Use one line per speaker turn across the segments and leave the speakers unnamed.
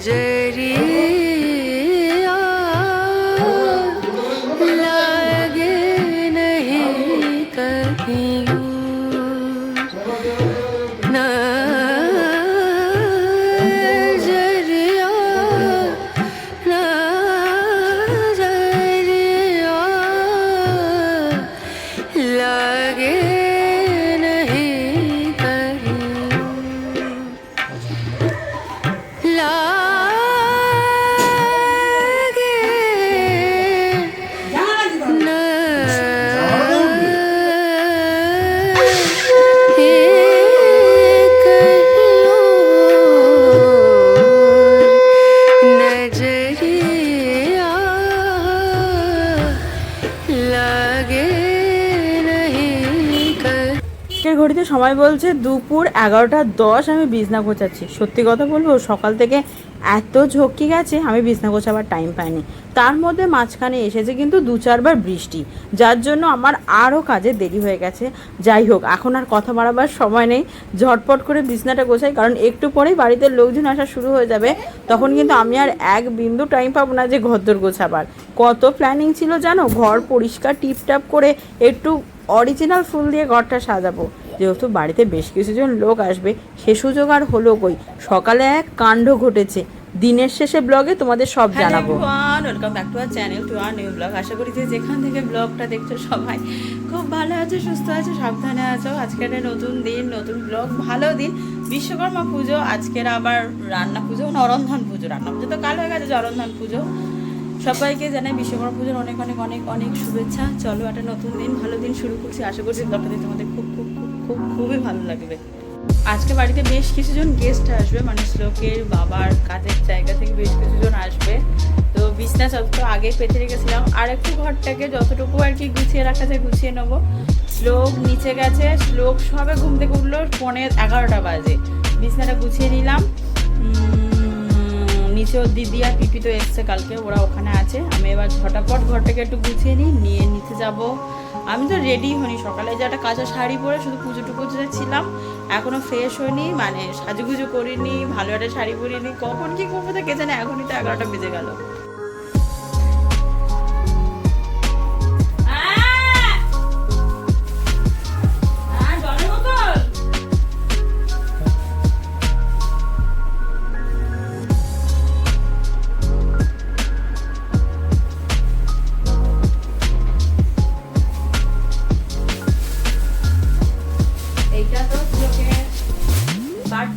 J. সময় বলছে দুপুর এগারোটা দশ আমি বিছনা গোছাচ্ছি। সত্যি কথা বলব, সকাল থেকে এত ঝক্কি গেছে, আমি বিছনা গোছাবার টাইম পাইনি। তার মধ্যে মাঝখানে এসেছে কিন্তু দু চারবার বৃষ্টি, যার জন্য আমার আরও কাজে দেরি হয়ে গেছে। যাই হোক, এখন আর কথা বাড়াবার সময় নেই। ঝটপট করে বিছনাটা গোছাই, কারণ একটু পরেই বাড়িতে লোকজন আসা শুরু হয়ে যাবে। তখন কিন্তু আমি আর এক বিন্দু টাইম পাবো না যে ঘরদোর গোছাবার। কত প্ল্যানিং ছিল জানো? ঘর পরিষ্কার টিপটাপ করে একটু অরিজিনাল ফুল দিয়ে ঘরটা সাজাবো। যেহেতু বাড়িতে বেশ কিছুজন লোক আসবে। সে সুযোগ আর হলো কই? সকালে এক কাণ্ড ঘটেছে। দিনের শেষে ব্লগে তোমাদের সব জানাব। Welcome back to our channel to our new blog আশা করি যে যেখান থেকে ব্লগটা দেখছ সবাই খুব ভালো আছো সুস্থ আছো সাবধানে আছো। আজকের একটা নতুন দিন নতুন ব্লগ ভালো দিন। বিশ্বকর্মা পুজো আজকের আবার রান্না পুজো নরন্ধন পুজো। রান্না পুজো তো কাল হয়ে গেছে জরন্ধন পুজো। সবাইকে জানাই বিশ্বকর্মা পুজোর অনেক অনেক অনেক অনেক শুভেচ্ছা। চলো একটা নতুন দিন ভালো দিন শুরু করছি। আশা করছি ব্লগটা তোমাদের খুব খুব খুব খুব, খুবই ভালো লাগবে। আজকে বাড়িতে বেশ কিছুজন গেস্ট আসবে মানে শ্লোকের বাবার কাজের জায়গা থেকে বেশ কিছুজন আসবে। তো বিছনা যত আগে পেতে রেখেছিলাম আর একটু ঘরটাকে যতটুকু আর কি গুছিয়ে রাখা যায় গুছিয়ে নেব। শ্লোক নিচে গেছে, শ্লোক সবে ঘুম থেকে উঠল পনেরো এগারোটা বাজে। বিছনাটা গুছিয়ে নিলাম। নিচেও দিদি আর পিপি তো এসছে কালকে, ওরা ওখানে আছে। আমি এবার ঝটাপট ঘরটাকে একটু গুছিয়ে নিই, নিয়ে নিচে যাব। আমি তো রেডি হইনি। সকালে যে একটা কাঁচা শাড়ি পরে শুধু পুজো টুকু ছিলাম এখনও ফ্রেশ হইনি মানে সাজুগুজু করিনি, ভালো একটা শাড়ি পরিনি। কখন কি করব তো কে জানে, এখনই তো এগারোটা বেজে গেল।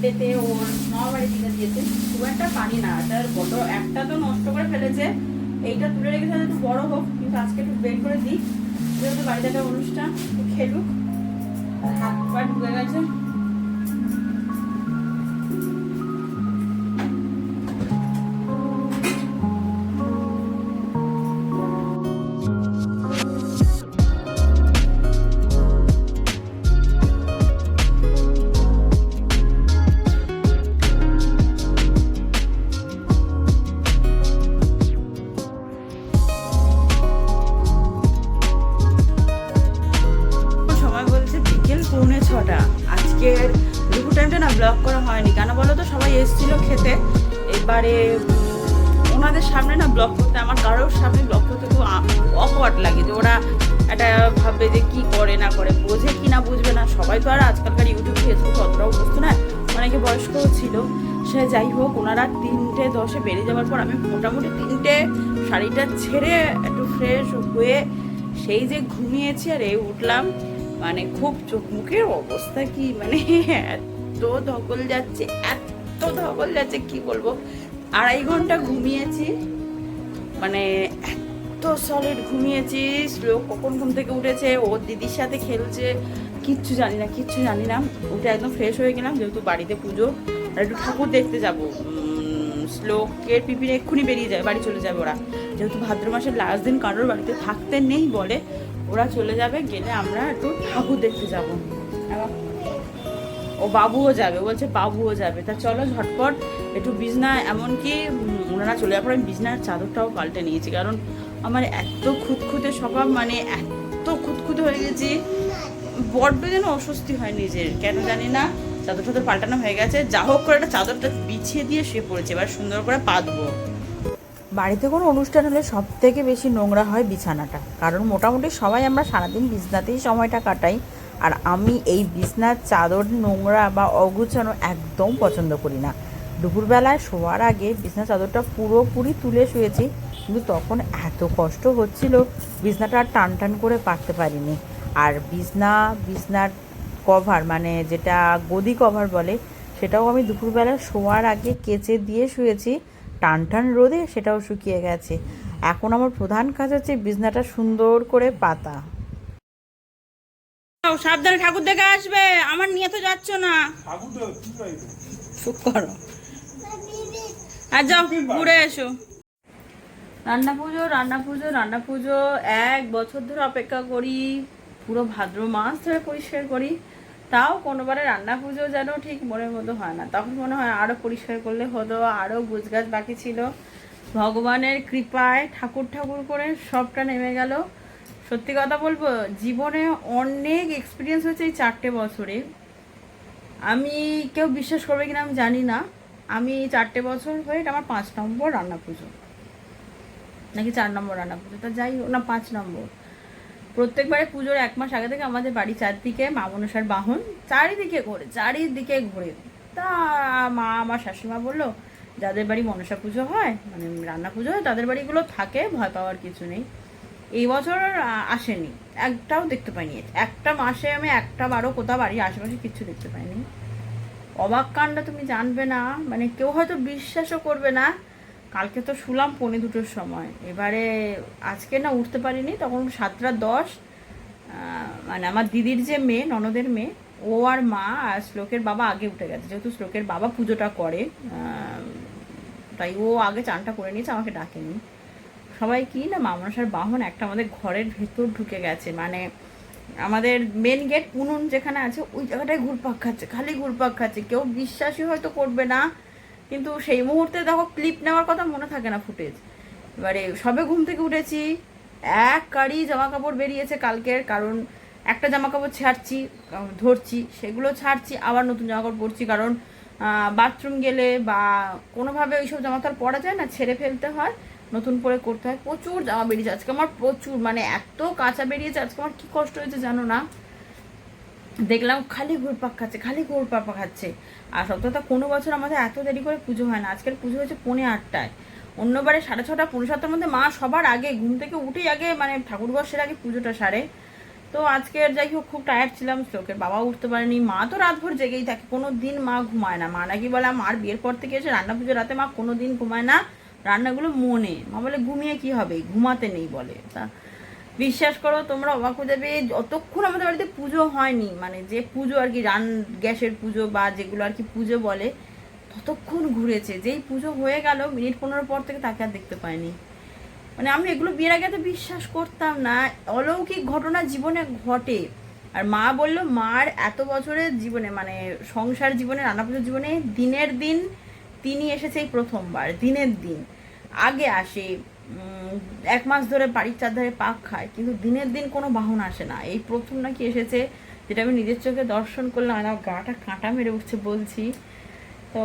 বার্থডেতে ওর মামা বাড়ি থেকে দিয়েছে। খুব একটা পানি না। তার বড়, একটা তো নষ্ট করে ফেলেছে। এইটা তুলে রেখেছে একটু বড় হোক, কিন্তু আজকে একটু বের করে দিই। যেহেতু বাড়িতে একটা অনুষ্ঠান খেলুক। হাত পা ঢুকে গেছে। পৌনে ছটা। আজকের দুপুর টাইমটা না ব্লগ করা হয়নি। কেন বলো তো? সবাই এসেছিল খেতে। এবারে ওনাদের সামনে না ব্লগ করতে, আমার কারোর সামনে ব্লগ করতে খুব অকওয়ার্ড লাগে যে ওরা একটা ভাববে যে কি করে না করে, বোঝে কি না বুঝবে না। সবাই তো আর আজকালকার ইউটিউব ফেসবুক অতটাও বুঝতো না। অনেকে বয়স্কও ছিল। সে যাই হোক, ওনারা তিনটে দশে বেরিয়ে যাওয়ার পর আমি মোটামুটি তিনটে শাড়িটা ছেড়ে একটু ফ্রেশ হয়ে সেই যে ঘুমিয়েছি আর এই উঠলাম। মানে খুব চোখ মুখের অবস্থা কি? মানে এত ধকল যাচ্ছে, এত ধকল যাচ্ছে, কি বলব? আড়াই ঘণ্টা ঘুমিয়েছি। মানে এত সলিড ঘুমিয়েছি লোক কখন ঘুম থেকে উঠেছে ওর দিদির সাথে খেলছে, কিচ্ছু জানি না, কিচ্ছু জানি না। উঠে একদম ফ্রেশ হয়ে গেলাম, যেহেতু বাড়িতে পুজো। আর একটু ঠাকুর দেখতে যাব। শ্লোকের পিপির এক্ষুনি বেরিয়ে যায়, বাড়ি চলে যাবে ওরা। যেহেতু ভাদ্র মাসের লাস্ট দিন কারোর বাড়িতে থাকতে নেই বলে ওরা চলে যাবে, গেলে আমরা একটু ঠাকুর দেখতে যাব। ও বাবুও যাবে বলছে বাবুও যাবে। তা চলো ঝটপট একটু বিছনা, এমনকি ওনারা চলে যাওয়ার পর আমি বিছনার চাদরটাও পাল্টে নিয়েছি, কারণ আমার এত খুঁতখুঁতে স্বভাব মানে এত খুঁতখুঁতে এসেছি বড্ড যেন অস্বস্তি হয় নিজের। কেন জানি না, চাদর টাদর পাল্টানো হয়ে গেছে। যা হোক করে একটা চাদরটা বিছিয়ে দিয়ে শুয়ে পড়েছে, এবার সুন্দর করে পাতবো। বাড়িতে কোনো অনুষ্ঠান হলে সব থেকে বেশি নোংরা হয় বিছানাটা। কারণ মোটামুটি সবাই আমরা সারাদিন বিছনাতেই সময়টা কাটাই, আর আমি এই বিছনার চাদর নোংরা বা অগুছানো একদম পছন্দ করি না। দুপুরবেলায় শোয়ার আগে বিছনা চাদরটা পুরোপুরি তুলে শুয়েছি, কিন্তু তখন এত কষ্ট হচ্ছিল, বিছনাটা আর টান টান করে পারতে পারিনি। আর বিছনা, বিছনার কভার মানে যেটা গদি কভার বলে, সেটাও আমি দুপুরবেলা শোয়ার আগে কেচে দিয়ে শুয়েছি টান টান রোদে সেটাও শুকিয়ে গেছে। এখন আমার প্রধান কাজ হচ্ছে বিছনাটা সুন্দর করে পাতা। সাবধানে ঠাকুর দেখে আসবে। আমার নিয়ে তো যাচ্ছ না। করো। আর যাও ঘুরে এসো। রান্না পুজো রান্না পুজো রান্না পুজো এক বছর ধরে অপেক্ষা করি পুরো ভাদ্র মাস ধরে পরিষ্কার করি। তাও কোনোবারে রান্না পুজো যেন ঠিক মনের মতো হয় না। তখন মনে হয় আরও পরিষ্কার করলে হতো আরও গুছগাছ বাকি ছিল। ভগবানের কৃপায় ঠাকুর ঠাকুর করে সবটা নেমে গেল। সত্যি কথা বলব, জীবনে অনেক এক্সপিরিয়েন্স হয়েছে এই চারটে বছরে। আমি কেউ বিশ্বাস করবে কিনা আমি জানি না। আমি চারটে বছর হয়ে এটা আমার পাঁচ নম্বর রান্না পুজো। নাকি চার নম্বর রান্না পুজো? তা যাই হোক, না, পাঁচ নম্বর। প্রত্যেকবারে পুজোর এক মাস আগে থেকে আমাদের বাড়ি চারদিকে মা মনসার বাহন, চারিদিকে ঘোরে চারিদিকে ঘোরে। তা মা, আমার শাশুড়িমা বলল, যাদের বাড়ি মনসা পুজো হয় মানে রান্না পুজো হয়, তাদের বাড়িগুলো থাকে, ভয় পাওয়ার কিছু নেই। এই বছর আসেনি, একটাও দেখতে পাইনি। একটা মাসে আমি একটা বারো কোথাও বাড়ির আশেপাশে কিচ্ছু দেখতে পাইনি। অবাক কাণ্ড তুমি জানবে না মানে কেউ হয়তো বিশ্বাসও করবে না কালকে তো শুলাম পৌনে দুটোর সময়। এবারে আজকে না উঠতে পারিনি, তখন সাতটা দশ মানে আমার দিদির যে মেয়ে, ননদের মেয়ে, ও আর মা আর শ্লোকের বাবা আগে উঠে গেছে। যেহেতু শ্লোকের বাবা পুজোটা করে তাই ও আগে চানটা করে নিয়েছে, আমাকে ডাকেনি। সবাই কি না মা মনসার বাহন, একটা আমাদের ঘরের ভেতর ঢুকে গেছে। মানে আমাদের মেন গেট উনুন যেখানে আছে, ওই জায়গাটায় ঘুরপাক খাচ্ছে, খালি ঘুরপাক খাচ্ছে। কেউ বিশ্বাসই হয়তো করবে না। কিন্তু সেই মুহূর্তে দেখো ক্লিপ নেওয়ার কথা মনে থাকে না ফুটেজ এবারে সবে ঘুম থেকে উঠেছি, এক কারি জামা কাপড় বেরিয়েছে কালকের, কারণ একটা জামা কাপড় ছাড়ছি ধরছি, সেগুলো ছাড়ছি, আবার নতুন জামা কাপড় পরছি, কারণ বাথরুম গেলে বা কোনোভাবে ওইসব জামা তো আর পরা যায় না, ছেড়ে ফেলতে হয়, নতুন করে করতে হয়, প্রচুর জামা বেরিয়েছে, আজকে আমার প্রচুর মানে এত কাঁচা বেরিয়েছে, আজকে আমার কি কষ্ট হয়েছে জানো না? দেখলাম খালি ঘুরপাক খাচ্ছে, খালি ঘুরপাক খাচ্ছে। আর কথা কোনো বছর আমাদের এত দেরি করে পুজো হয় না। আজকের পুজো হয়েছে পৌনে আটটায়। অন্যবারে সাড়ে ছটা, পৌনে সাতটার মধ্যে মা সবার আগে, ঘুম থেকে উঠেই আগে মানে ঠাকুর বর্ষের আগে পুজোটা সারে। তো আজকের যাই হোক, খুব টায়ার্ড ছিলাম, শ্লোকের বাবা উঠতে পারেনি। মা তো রাতভর জেগেই থাকে কোনো দিন মা ঘুমায় না। মা নাকি বলে মার বিয়ের পর থেকে এসে রান্না পুজো রাতে মা কোনো দিন ঘুমায় না। রান্নাগুলো মনে। মা বলে, ঘুমিয়ে কি হবে? ঘুমাতে নেই, বলে। তা বিশ্বাস করো, তোমরা অবাক হয়ে যাবে, যতক্ষণ আমাদের বাড়িতে পুজো হয়নি মানে যে পুজো আর কি, রান, গ্যাসের পুজো বা যেগুলো আর কি পুজো বলে, ততক্ষণ ঘুরেছে। যেই পুজো হয়ে গেল, মিনিট পনেরো পর থেকে তাকে আর দেখতে পাইনি। মানে আমি এগুলো বিয়ের আগে তো বিশ্বাস করতাম না, অলৌকিক ঘটনা জীবনে ঘটে। আর মা বলল, মার এত বছরের জীবনে মানে সংসার জীবনে, রান্না পুজোর জীবনে, দিনের দিন তিনি এসেছে এই প্রথমবার, দিনের দিন। আগে আসে এক মাস ধরে বাড়ির চারধারে পাক খায়, কিন্তু দিনের দিন কোনো বাহন আসে না। এই প্রথম নাকি এসেছে, যেটা আমি নিজের চোখে দর্শন করলাম আমার গাটা কাঁটা মেরে উঠছে বলছি। তো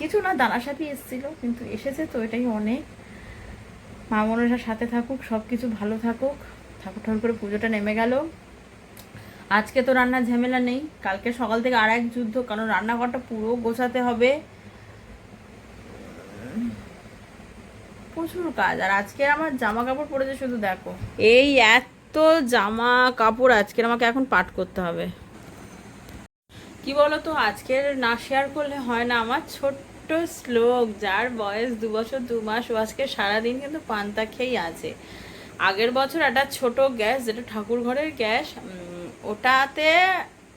কিছু না দানাসাপি এসেছিল, কিন্তু এসেছে তো, এটাই অনেক। মা মনসার সাথে থাকুক সব কিছু ভালো থাকুক। ঠাকুর ঠাকুর করে পুজোটা নেমে গেল। আজকে তো রান্নার ঝামেলা নেই, কালকে সকাল থেকে আর এক যুদ্ধ, কারণ রান্নাঘরটা পুরো গোছাতে হবে। প্রচুর কাজ আর আজকে আমার জামা কাপড় পরেছে শুধু দেখো। এই এত জামা কাপড় আজকের আমাকে এখন পাট করতে হবে। কি বলতো আজকের না শেয়ার করলে হয় না আমার ছোট্ট শ্লোক যার বয়স দু বছর দু মাস ও আজকে সারাদিন কিন্তু পান্তা খেয়েই আছে। আগের বছর একটা ছোট গ্যাস যেটা ঠাকুর ঘরের গ্যাস ওটাতে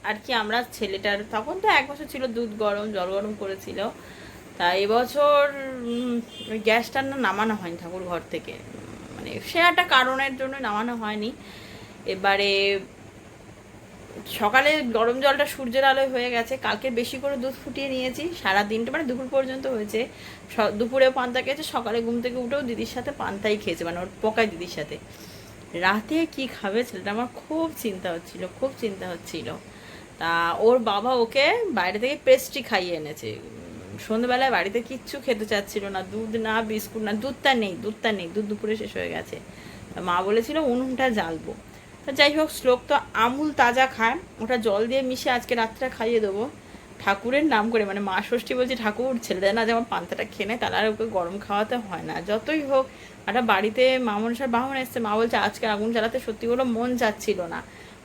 আর কি আমরা ছেলেটার তখন তো এক বছর ছিল দুধ গরম জল গরম করেছিল। তা এবছর গ্যাসটা না নামানো হয়নি ঠাকুর ঘর থেকে। মানে সে একটা কারণের জন্য নামানো হয়নি। এবারে সকালে গরম জলটা সূর্যের আলোয় হয়ে গেছে। কালকে বেশি করে দুধ ফুটিয়ে নিয়েছি। সারা দিনটা মানে দুপুর পর্যন্ত হয়েছে। দুপুরে পান্তা খেয়েছে, সকালে ঘুম থেকে উঠেও দিদির সাথে পান্তাই খেয়েছে মানে ওর পকায় দিদির সাথে। রাতে কি খাবে ছেলেটা আমার খুব চিন্তা হচ্ছিল, খুব চিন্তা হচ্ছিল। তা ওর বাবা ওকে বাইরে থেকে পেস্ট্রি খাইয়ে এনেছে। সন্ধ্যেবেলায় বাড়িতে কিচ্ছু খেতে চাচ্ছিল না, দুধ না, বিস্কুট না, দুধটা নেই দুধটা নেই, দুধ দুপুরে শেষ হয়ে গেছে। মা বলেছিল, উনুনটা জ্বালবো। যাই হোক, শ্লোক তো আমুল তাজা খায়, ওটা জল দিয়ে মিশে আজকে রাত্রে খাইয়ে দেবো। ঠাকুরের নাম করে মানে মা ষষ্ঠী বলছে, ঠাকুর, ছেলেদের না যেমন পান্তাটা খেয়ে নেয় তাহলে আর ওকে গরম খাওয়াতে হয় না। যতই হোক, একটা বাড়িতে মা মনসার বাহন এসছে, মা বলছে, আজকে আগুন জ্বালাতে সত্যি করে মন যাচ্ছিল না।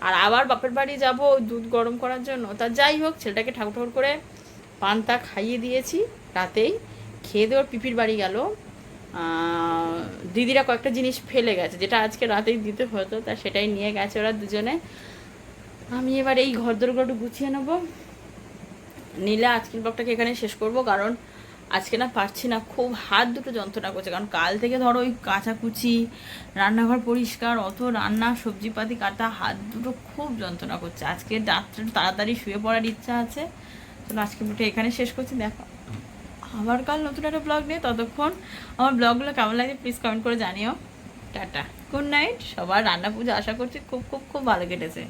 আর আবার বাপের বাড়ি যাব দুধ গরম করার জন্য। তা যাই হোক, ছেলেটাকে ঠাকুর ঠাকুর করে পান্তা খাইয়ে দিয়েছি রাতেই। খেয়ে দেওয়ার পিপির বাড়ি গেল। দিদিরা কয়েকটা জিনিস ফেলে গেছে, যেটা আজকে রাতেই দিতে হতো, তা সেটাই নিয়ে গেছে ওরা দুজনে। আমি এবার এই ঘর দরগুলো গুছিয়ে নেব। নিলে আজকের ব্লগটাকে এখানে শেষ করব, কারণ আজকে না পারছি না, খুব হাত দুটো যন্ত্রণা করছে, কারণ কাল থেকে ধরো ওই কাচাকুচি, রান্নাঘর পরিষ্কার, অত রান্না, সবজিপাতি কাটা, হাত দুটো খুব যন্ত্রণা করছে। আজকে রাত্রে তাড়াতাড়ি শুয়ে পড়ার ইচ্ছা আছে। তো আজকে ব্লগটা এখানে শেষ করছি, দেখো। আবার কাল নতুন একটা ব্লগ নিয়ে ততক্ষণ আমার ব্লগগুলো কেমন লাগে প্লিজ কমেন্ট করে জানিও। টাটা। গুড নাইট সবার রান্না পুজো আশা করছি খুব খুব খুব ভালো কেটেছে।